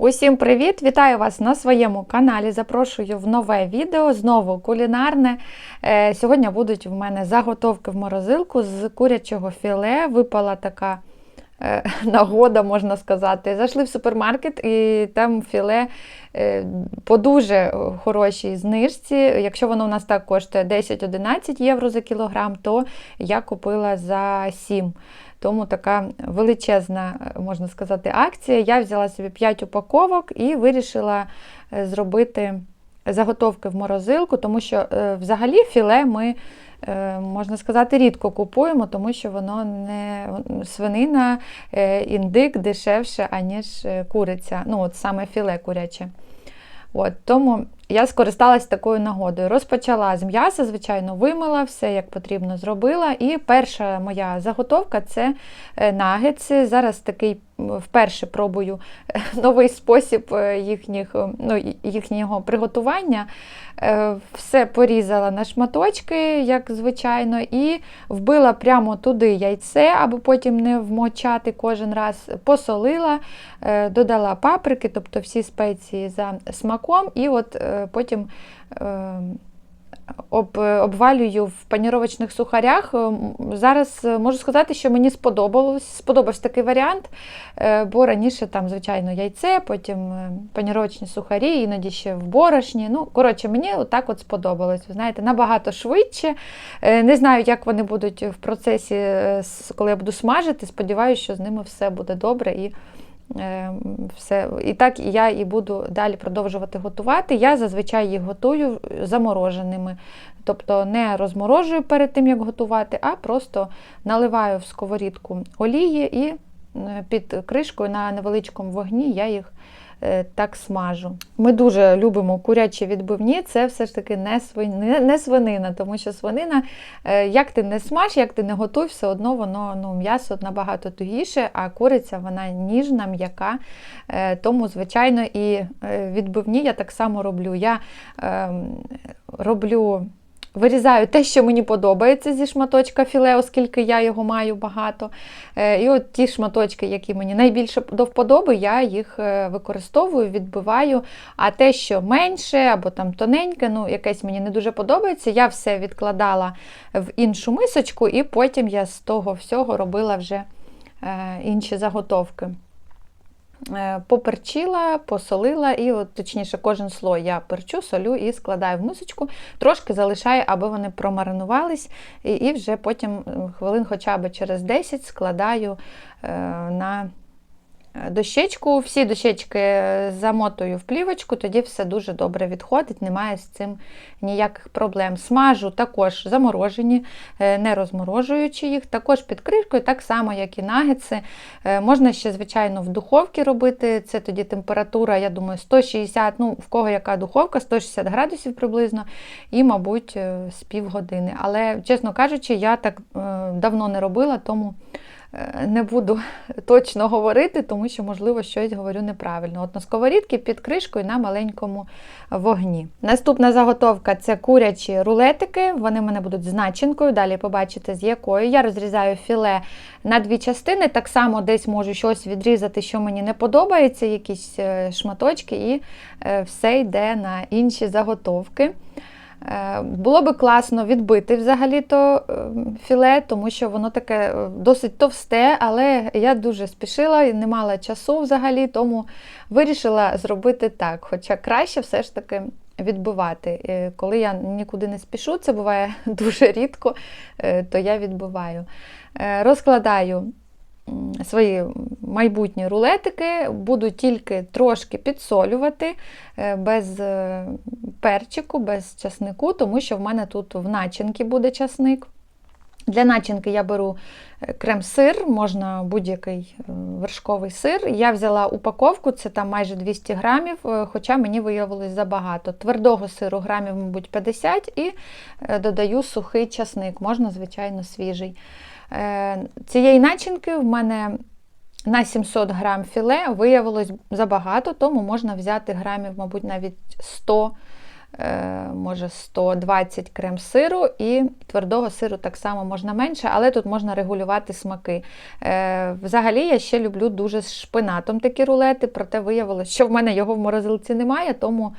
Усім привіт! Вітаю вас на своєму каналі. Запрошую в нове відео, знову кулінарне. Е, Сьогодні будуть в мене заготовки в морозилку з курячого філе. Випала така е, нагода, можна сказати. Зайшли в супермаркет і там філе е, по дуже хорошій знижці. Якщо воно у нас так коштує 10-11 євро за кілограм, то я купила за 7. Тому така величезна, можна сказати, акція. Я взяла собі 5 упаковок і вирішила е, зробити заготовки в морозилку, тому що е, взагалі філе ми, е, можна сказати, рідко купуємо, тому що воно не свинина, індик дешевше, аніж куриця. Ну, от саме філе куряче. От, Тому я скористалась такою нагодою. Розпочала з м'яса, звичайно, вимила, все як потрібно зробила. І перша моя заготовка це нагетси. Зараз такий вперше пробую новий спосіб їхніх, ну, їхнього приготування. Все порізала на шматочки, як звичайно, і вбила прямо туди яйце, аби потім не вмочати кожен раз. Посолила, додала паприки, тобто всі спеції за смаком, і от потім об, обвалюю в паніровочних сухарях. Зараз можу сказати, що мені сподобалось, сподобався такий варіант, бо раніше там, звичайно, яйце, потім паніровочні сухарі, іноді ще в борошні. Ну, коротше, мені отак от сподобалось. Ви знаєте, набагато швидше. Не знаю, як вони будуть в процесі, коли я буду смажити. Сподіваюся, що з ними все буде добре. і все. І так я і буду далі продовжувати готувати. Я зазвичай їх готую замороженими. Тобто не розморожую перед тим, як готувати, а просто наливаю в сковорідку олії і під кришкою на невеличкому вогні я їх так смажу. Ми дуже любимо курячі відбивні, це все ж таки не свинина, не свинина тому що свинина, як ти не смаж, як ти не готуй, все одно воно ну, м'ясо набагато тугіше, а куриця вона ніжна, м'яка. Тому, звичайно, і відбивні я так само роблю. Я е, роблю Вирізаю те, що мені подобається зі шматочка філе, оскільки я його маю багато. І от ті шматочки, які мені найбільше до вподоби, я їх використовую, відбиваю. А те, що менше або там тоненьке, ну якесь мені не дуже подобається, я все відкладала в іншу мисочку, і потім я з того всього робила вже інші заготовки. Е, поперчила, посолила, і, от, точніше, кожен слой я перчу, солю і складаю в мисочку, трошки залишаю, аби вони промаринувались, і і вже потім хвилин хоча б через 10 складаю е, на дощечку, всі дощечки замотую в плівочку, тоді все дуже добре відходить, немає з цим ніяких проблем. Смажу також заморожені, е, не розморожуючи їх, також під кришкою, так само, як і нагетси. Е, можна ще, звичайно, в духовці робити. Це тоді температура, я думаю, 160, ну, в кого яка духовка, 160 градусів приблизно, і, мабуть, е, з півгодини. Але, чесно кажучи, я так давно не робила, тому. Е, не буду точно говорити, тому що, можливо, щось говорю неправильно. От на сковорідки під кришкою на маленькому вогні. Наступна заготовка це курячі рулетики. Вони в мене будуть з начинкою, далі побачите, з якою. Я розрізаю філе на дві частини. Так само десь можу щось відрізати, що мені не подобається, якісь е, шматочки, і е, все йде на інші заготовки. Е, було би класно відбити взагалі-то е, філе, тому що воно таке е, досить товсте, але я дуже спішила і не мала часу взагалі, тому вирішила зробити так. Хоча краще все ж таки відбивати. Коли я нікуди не спішу, це буває дуже рідко, то я відбиваю. Розкладаю свої майбутні рулетики, буду тільки трошки підсолювати е, без е, перчику, без часнику, тому що в мене тут в начинки буде часник. Для начинки я беру е, крем-сир, можна будь-який вершковий сир. Я взяла упаковку, це там майже 200 грамів, хоча мені виявилось забагато. Твердого сиру грамів, мабуть, 50 і додаю сухий часник, можна, звичайно, свіжий. Цієї начинки в мене на 700 грам філе виявилось забагато, тому можна взяти грамів, мабуть, навіть 100 е, може 120 крем сиру, і твердого сиру так само можна менше, але тут можна регулювати смаки. Е, Взагалі, я ще люблю дуже з шпинатом такі рулети, проте виявилося, що в мене його в морозилці немає, тому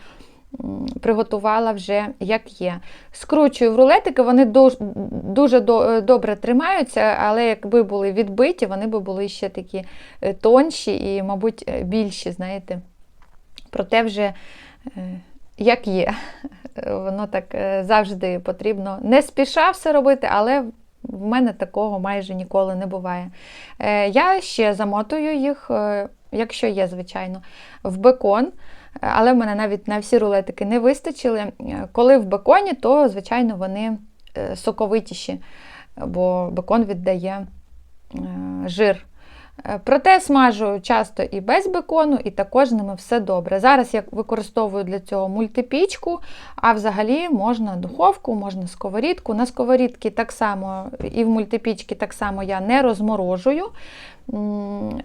приготувала вже як є. Скручую в рулетики, вони дуже, е, добре тримаються, але якби були відбиті, вони би були ще такі е, тонші і, мабуть, е, більші, знаєте. Проте вже як є. Воно так завжди потрібно. Не спіша все робити, але в мене такого майже ніколи не буває. Я ще замотую їх, якщо є, звичайно, в бекон. Але в мене навіть на всі рулетики не вистачили. Е, Коли в беконі, то, звичайно, вони е, соковитіші, бо бекон віддає е, жир. Проте смажу часто і без бекону, і також з ними все добре. Зараз я використовую для цього мультипічку, а взагалі можна духовку, можна сковорідку. На сковорідці так само і в мультипічці так само я не розморожую,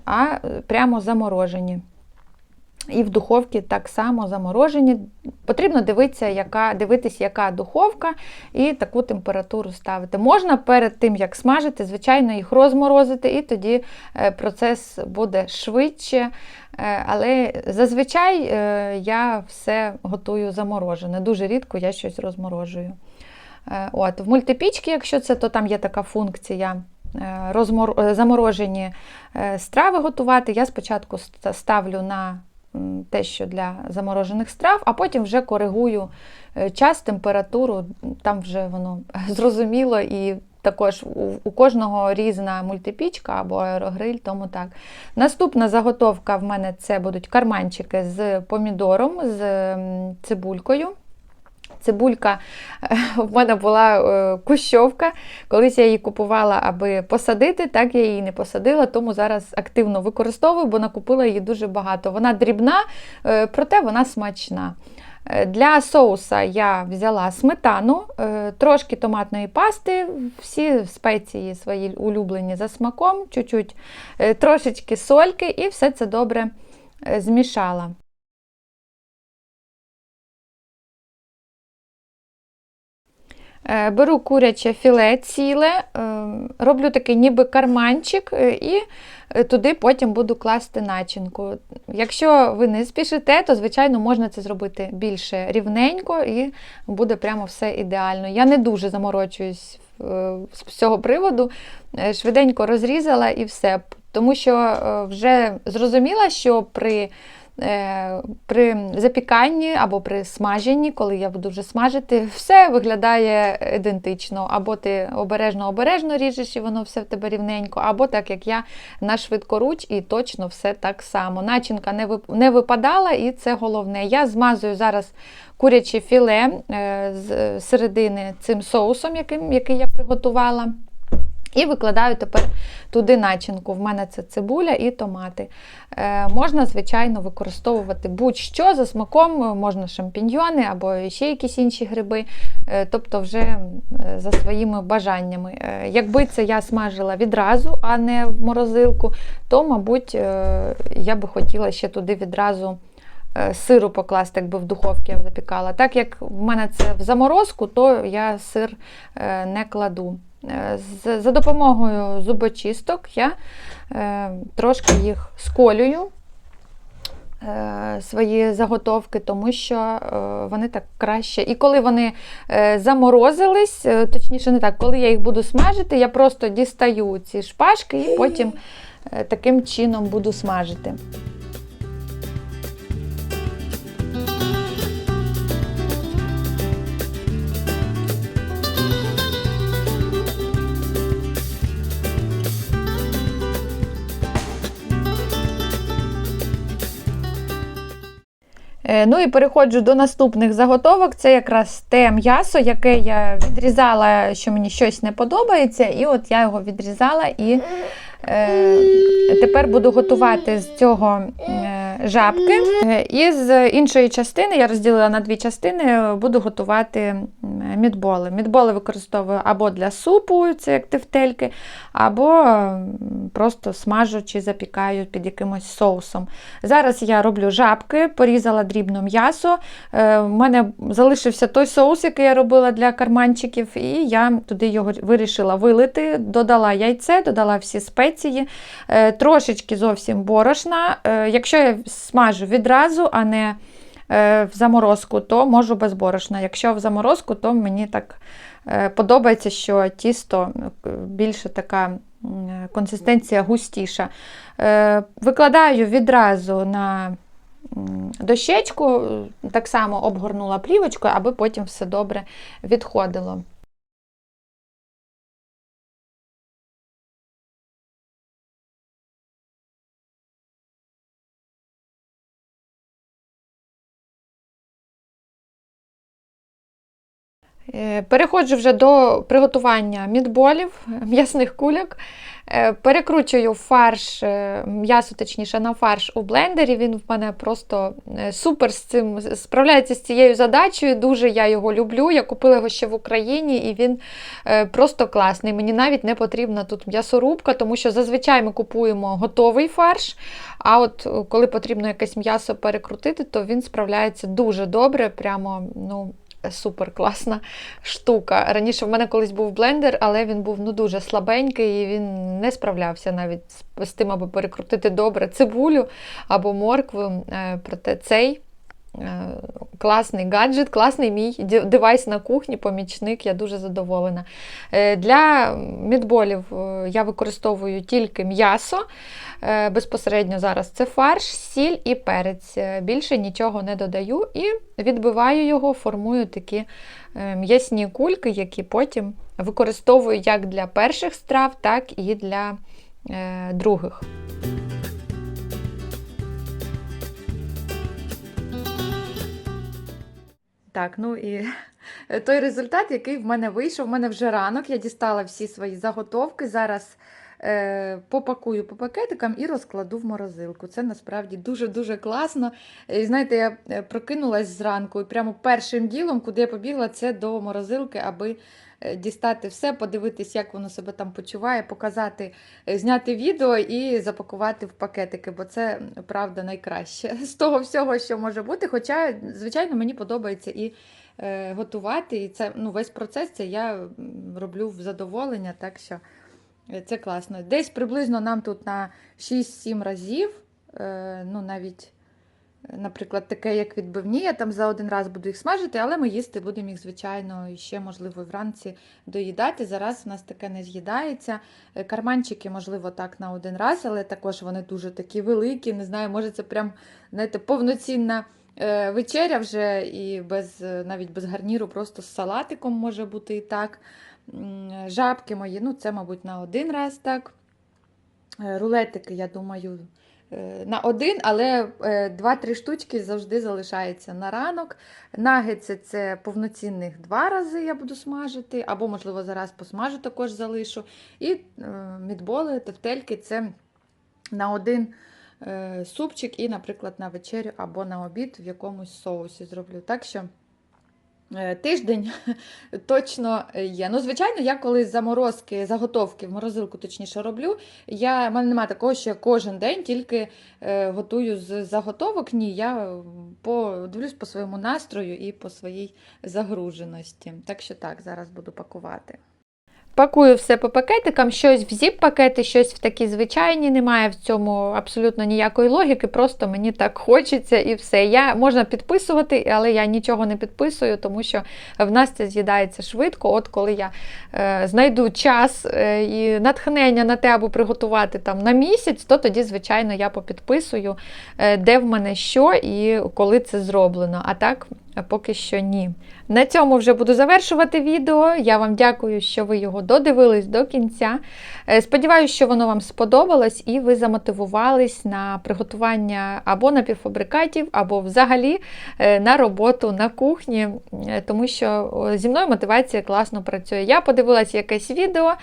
а прямо заморожені. І в духовці так само заморожені. Потрібно дивитися, яка, дивитись, яка духовка, і таку температуру ставити. Можна перед тим, як смажити, звичайно, їх розморозити, і тоді е, процес буде швидше. Е, Але зазвичай е, я все готую заморожене. Дуже рідко я щось розморожую. От, в мультипічці, якщо це, то там є така функція. Заморожені страви готувати. Я спочатку ставлю на те, що для заморожених страв, а потім вже коригую е, час, температуру, там вже воно зрозуміло і. Також у, кожного різна мультипічка або аерогриль, тому так. Наступна заготовка в мене це будуть карманчики з помідором, з цибулькою. Цибулька е, в мене була е, кущовка. Колись я її купувала, аби посадити, так я її не посадила, тому зараз активно використовую, бо накупила її дуже багато. Вона дрібна, е, проте вона смачна. Для соуса я взяла сметану, трошки томатної пасти, всі спеції свої улюблені за смаком, чуть-чуть, трошечки сольки і все це добре змішала. Беру куряче філе ціле, е, роблю такий ніби карманчик е, і е, туди потім буду класти начинку. Якщо ви не спішите, то, звичайно, можна це зробити більше рівненько і буде прямо все ідеально. Я не дуже заморочуюсь е, з цього приводу, Е, швиденько розрізала і все. Тому що е, вже зрозуміла, що при Е, При запіканні або при смаженні, коли я буду вже смажити, все виглядає ідентично. Або ти обережно-обережно ріжеш, і воно все в тебе рівненько, або так як я на швидкоруч, і точно все так само. Начинка не випадала, і це головне. Я змазую зараз куряче філе е, з середини цим соусом, який я приготувала. І викладаю тепер туди начинку. В мене це цибуля і томати. Е, можна, звичайно, використовувати будь-що за смаком, е, можна шампіньйони або ще якісь інші гриби, е, тобто вже е, за своїми бажаннями. Е, якби це я смажила відразу, а не в морозилку, то, мабуть, е, я би хотіла ще туди відразу. е, Сиру покласти, якби в духовці я запікала. Так як в мене це в заморозку, то я сир не кладу. Е, За допомогою зубочисток я е, трошки їх сколюю, е, свої заготовки, тому що вони так краще. І коли вони заморозились, точніше, не так, коли я їх буду смажити, я просто дістаю ці шпажки і потім таким чином буду смажити. Ну і переходжу до наступних заготовок. Це якраз те м'ясо, яке я відрізала, що мені щось не подобається. І от я його відрізала і е, тепер буду готувати з цього е, жабки. Е, І з іншої частини, я розділила на дві частини, буду готувати мідболи. Мідболи використовую або для супу, це як тефтельки, або просто смажу чи запікаю під якимось соусом. Зараз я роблю жабки, порізала дрібно м'ясо. Е, У мене залишився той соус, який я робила для карманчиків, і я туди його вирішила вилити, додала яйце, додала всі спеції, е, трошечки зовсім борошна. Е, Якщо я смажу відразу, а не е, в заморозку, то можу без борошна. Якщо в заморозку, то мені так подобається, що тісто більше така консистенція густіша. Викладаю відразу на дощечку, так само обгорнула плівочкою, аби потім все добре відходило. Переходжу вже до приготування мідболів, е, м'ясних кульок. Е, Перекручую фарш, е, м'ясо точніше на фарш у блендері. Він в мене просто е, супер з цим справляється з цією задачею. Дуже я його люблю. Я купила його ще в Україні, і він е, просто класний. Мені навіть не потрібна тут м'ясорубка, тому що зазвичай ми купуємо готовий фарш. А от е, коли потрібно якесь м'ясо перекрутити, то він справляється дуже добре. Прямо, ну. Супер класна штука. Раніше в мене колись був блендер, але він був ну, дуже слабенький і він не справлявся навіть з, тим, аби перекрутити добре цибулю або моркву. Е, Проте цей класний гаджет, класний мій девайс на кухні, помічник, я дуже задоволена. Е, Для мідболів е, я використовую тільки м'ясо. Е, Безпосередньо зараз це фарш, сіль і перець. Е, Більше нічого не додаю і відбиваю його, формую такі е, м'ясні кульки, які потім використовую як для перших страв, так і для е, других. Так, ну і той результат, який в мене вийшов, в мене вже ранок, я дістала всі свої заготовки. Зараз попакую по пакетикам і розкладу в морозилку. Це насправді дуже-дуже класно. І знаєте, я е, прокинулась зранку і прямо першим ділом, куди я побігла, це до морозилки, аби е, дістати все, подивитись, як воно себе там почуває, показати, е, зняти відео і запакувати в пакетики, бо це правда найкраще з того всього, що може бути. Хоча, звичайно, мені подобається і е, готувати, і це ну, весь процес це я роблю в задоволення, так що е, це класно. Десь приблизно нам тут на 6-7 разів, е, ну навіть. Наприклад, таке, як відбивні, я там за один раз буду їх смажити, але ми їсти будемо їх, звичайно, ще, можливо, вранці доїдати. Зараз у нас таке не з'їдається. Е, Карманчики, можливо, так на один раз, але також вони дуже такі великі. Не знаю, може, це прям знаєте, повноцінна е, вечеря вже і без, е, навіть без гарніру, просто з салатиком може бути і так. Жабки мої, ну це, мабуть, на один раз так. Е, Рулетики, я думаю, е, на один, але е, два-три штучки завжди залишається на ранок. Нагетси це повноцінних два рази я буду смажити, або, можливо, зараз посмажу, також залишу. І е, мідболи, тефтельки це на один е, супчик і, наприклад, на вечерю або на обід в якомусь соусі зроблю. Так що е, тиждень точно є. Ну, звичайно, я коли заморозки, заготовки в морозилку точніше роблю, я, в мене немає такого, що я кожен день тільки е, готую з заготовок. Ні, я подивлюсь по, дивлюсь по своєму настрою і по своїй загруженості. Так що так, зараз буду пакувати. Пакую все по пакетикам, щось в зіп-пакети, щось в такі звичайні. Немає в цьому абсолютно ніякої логіки, просто мені так хочеться і все. Я Можна підписувати, але я нічого не підписую, тому що в нас це з'їдається швидко. От коли я е, знайду час е, і натхнення на те, аби приготувати там на місяць, то тоді, звичайно, я попідписую, е, де в мене що і коли це зроблено. А так, поки що ні. На цьому вже буду завершувати відео. Я вам дякую, що ви його додивились до кінця. Е, Сподіваюсь, що воно вам сподобалось і ви замотивувались на приготування або напівфабрикатів, або взагалі е, на роботу на кухні, е, тому що зі мною мотивація класно працює. Я подивилася якесь відео,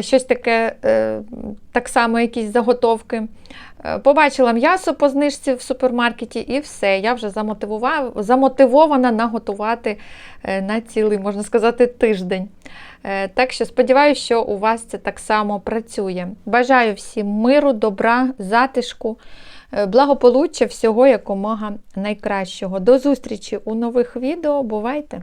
щось таке, так само, якісь заготовки. Е, Побачила м'ясо по знижці в супермаркеті, і все. Я вже замотивована наготувати е, на цілий, можна сказати, тиждень. Е, Так що сподіваюся, що у вас це так само працює. Бажаю всім миру, добра, затишку, благополуччя, всього якомога найкращого. До зустрічі у нових відео. Бувайте!